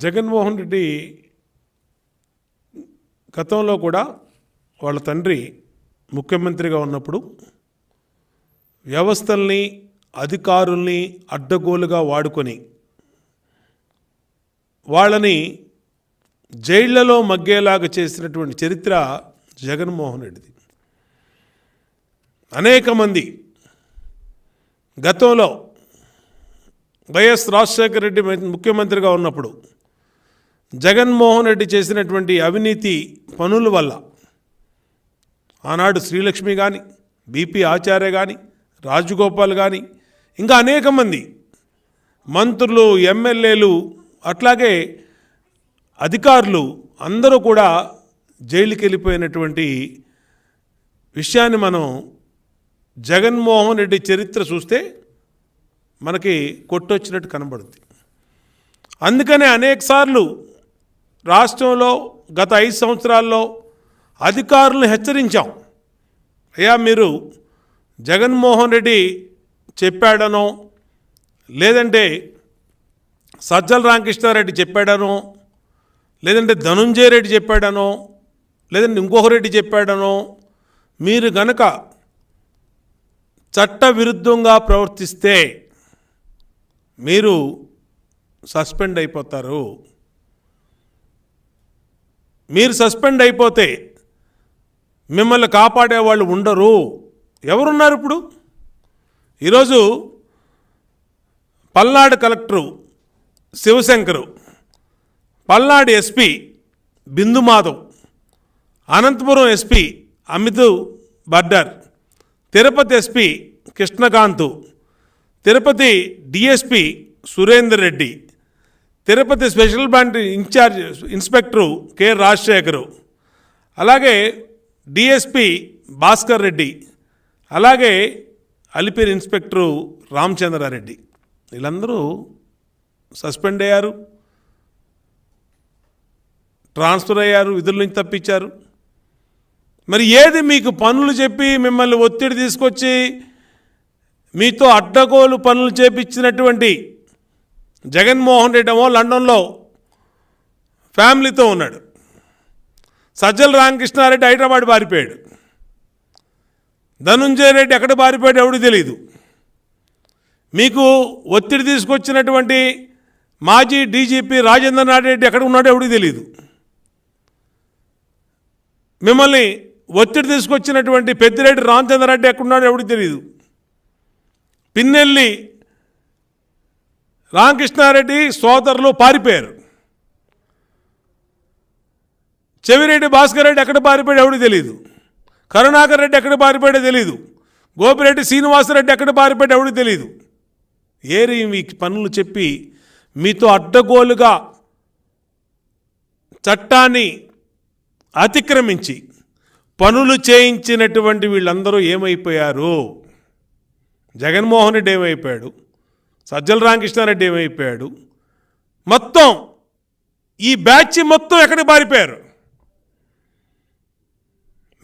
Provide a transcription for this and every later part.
జగన్మోహన్ రెడ్డి గతంలో కూడా వాళ్ళ తండ్రి ముఖ్యమంత్రిగా ఉన్నప్పుడు వ్యవస్థల్ని అధికారుల్ని అడ్డగోలుగా వాడుకొని వాళ్ళని జైళ్ళలో మగ్గేలాగా చేసినటువంటి చరిత్ర జగన్మోహన్ రెడ్డిది. అనేక మంది గతంలో వైఎస్ రాజశేఖర రెడ్డి ముఖ్యమంత్రిగా ఉన్నప్పుడు జగన్మోహన్ రెడ్డి చేసినటువంటి అవినీతి పనుల వల్ల ఆనాడు శ్రీలక్ష్మి కానీ బీపీ ఆచార్య కానీ రాజగోపాల్ కానీ ఇంకా అనేక మంది మంత్రులు ఎమ్మెల్యేలు అట్లాగే అధికారులు అందరూ కూడా జైలుకి వెళ్ళిపోయినటువంటి విషయాన్ని మనం జగన్మోహన్ రెడ్డి చరిత్ర చూస్తే మనకి కొట్టొచ్చినట్టు కనబడుతుంది అందుకనే అనేకసార్లు రాష్ట్రంలో గత ఐదు సంవత్సరాల్లో అధికారులను హెచ్చరించాం. అయ్యా మీరు జగన్మోహన్ రెడ్డి చెప్పాడనో లేదంటే సజ్జల రామకృష్ణారెడ్డి చెప్పాడనో లేదంటే ధనుంజయ రెడ్డి చెప్పాడనో లేదంటే ఇంకొక రెడ్డి చెప్పాడనో మీరు గనక చట్ట విరుద్ధంగా ప్రవర్తిస్తే మీరు సస్పెండ్ అయిపోతారు. మీరు సస్పెండ్ అయిపోతే మిమ్మల్ని కాపాడే వాళ్ళు ఉండరు. ఎవరున్నారు ఇప్పుడు? ఈరోజు Palnadu collector Shivashankar Palnadu SP Bindu Madhav Anantapuram SP Amit Bardar Tirupati SP Krishnakanth Tirupati DSP Surender Reddy Tirupati special branch incharge inspector K Rajasekhar అలాగే డిఎస్పి భాస్కర్ రెడ్డి అలాగే అలిపిరి ఇన్స్పెక్టరు రామచంద్రారెడ్డి. వీళ్ళందరూ సస్పెండ్ అయ్యారు ట్రాన్స్ఫర్ అయ్యారు విధుల నుంచి తప్పించారు. మరి ఏది మీకు పనులు చెప్పి మిమ్మల్ని ఒత్తిడి తీసుకొచ్చి మీతో అడ్డగోలు పనులు చేపించినటువంటి జగన్మోహన్ రెడ్డి ఏమో లండన్లో ఫ్యామిలీతో ఉన్నాడు. సజ్జల రామకృష్ణారెడ్డి హైదరాబాద్ పారిపోయాడు. ధనుంజయ రెడ్డి ఎక్కడ పారిపోయాడు ఎవడు తెలియదు మీకు ఒత్తిడి తీసుకొచ్చినటువంటి మాజీ డీజీపీ రాజేంద్రనాథ్ రెడ్డి ఎక్కడ ఉన్నాడో ఎవడికి తెలియదు మిమ్మల్ని ఒత్తిడి తీసుకొచ్చినటువంటి పెద్దిరెడ్డి రామచంద్రారెడ్డి ఎక్కడున్నాడో ఎవడికి తెలియదు పిన్నెల్లి రామకృష్ణారెడ్డి సోదరులు పారిపోయారు. చెవిరెడ్డి భాస్కర్ రెడ్డి ఎక్కడ పారిపోయాడు ఎవడు తెలియదు కరుణాకర్ రెడ్డి ఎక్కడ పారిపోయాడో తెలియదు గోపిరెడ్డి శ్రీనివాసరెడ్డి ఎక్కడ పారిపోయాడు ఎవడు తెలియదు ఏరి మీ పనులు చెప్పి మీతో అడ్డగోలుగా చట్టాన్ని అతిక్రమించి పనులు చేయించినటువంటి వీళ్ళందరూ ఏమైపోయారు? జగన్మోహన్ రెడ్డి ఏమైపోయాడు? సజ్జల రామకృష్ణారెడ్డి ఏమైపోయాడు? మొత్తం ఈ బ్యాచ్ మొత్తం ఎక్కడికి పారిపోయారు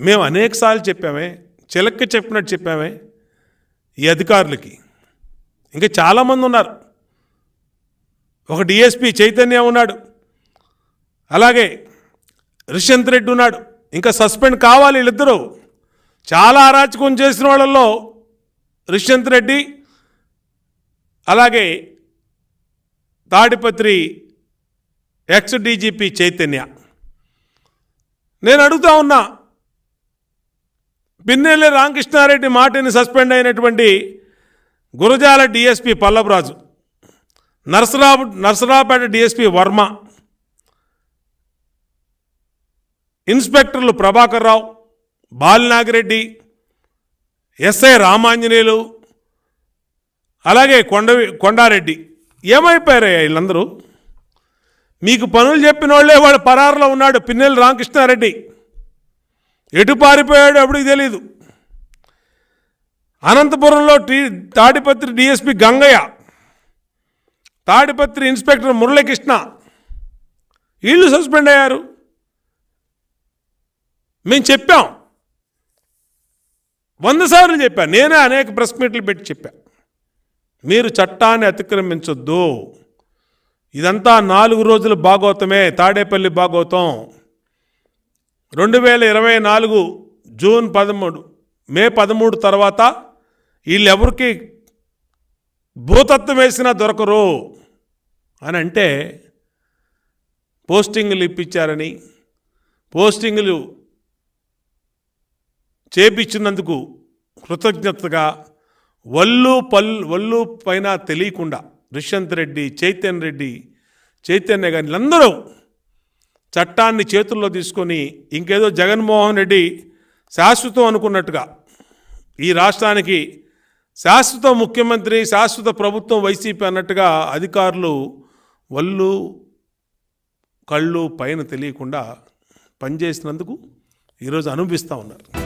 మేము అనేకసార్లు చెప్పామే చిలక్క చెప్పినట్టు చెప్పామే ఈ అధికారులకి. ఇంకా చాలామంది ఉన్నారు. ఒక డిఎస్పి చైతన్య ఉన్నాడు. అలాగే రిషంత్ రెడ్డి ఉన్నాడు. ఇంకా సస్పెండ్ కావాలి వీళ్ళిద్దరూ. చాలా అరాచకం చేసిన వాళ్ళల్లో రిషంత్ రెడ్డి అలాగే తాడిపత్రి ఎక్స్ డీజీపీ చైతన్య. నేను అడుగుతా ఉన్నా పిన్నెల్లి రామకృష్ణారెడ్డి మాటిని సస్పెండ్ అయినటువంటి గురజాల డిఎస్పి పల్లవరాజు నర్సరా నర్సరాపేట డిఎస్పి వర్మ ఇన్స్పెక్టర్లు ప్రభాకర్ రావు బాలినాగిరెడ్డి ఎస్ఐ రామాంజనేయులు అలాగే కొండ కొండారెడ్డి ఏమైపోయారయ్యా వీళ్ళందరూ? మీకు పనులు చెప్పిన వాళ్ళే వాడు పరారులో ఉన్నాడు పిన్నెల రామకృష్ణారెడ్డి. ఎటు పారిపోయాడు ఎవడికి తెలీదు. అనంతపురంలో టీ తాడిపత్రి డిఎస్పి గంగయ్య తాడిపత్రి ఇన్స్పెక్టర్ మురళీకృష్ణ. వీళ్ళు సస్పెండ్ అయ్యారు. మేము చెప్పాం. వంద సార్లు చెప్పాను నేనే అనేక ప్రెస్ మీట్లు పెట్టి చెప్పాను మీరు చట్టాన్ని అతిక్రమించొద్దు. ఇదంతా నాలుగు రోజుల భాగవతమే తాడేపల్లి భాగవతం. రెండు వేల ఇరవై నాలుగు జూన్ పదమూడు మే పదమూడు తర్వాత వీళ్ళెవరికి భూతత్వం వేసినా దొరకరు అని అంటే పోస్టింగులు ఇప్పించారని పోస్టింగులు చేపించినందుకు కృతజ్ఞతగా వల్లు పల్ వల్లు పైన తెలియకుండా దుష్యంత్ రెడ్డి చైతన్య రెడ్డి చైతన్య గారి అందరూ చట్టాన్ని చేతుల్లో తీసుకొని ఇంకేదో జగన్మోహన్ రెడ్డి శాశ్వతం అనుకున్నట్టుగా ఈ రాష్ట్రానికి శాశ్వత ముఖ్యమంత్రి శాశ్వత ప్రభుత్వం వైసీపీ అన్నట్టుగా అధికారులు వల్లు కళ్ళు పైన తెలియకుండా పనిచేసినందుకు ఈరోజు అనుభవిస్తూ ఉన్నారు.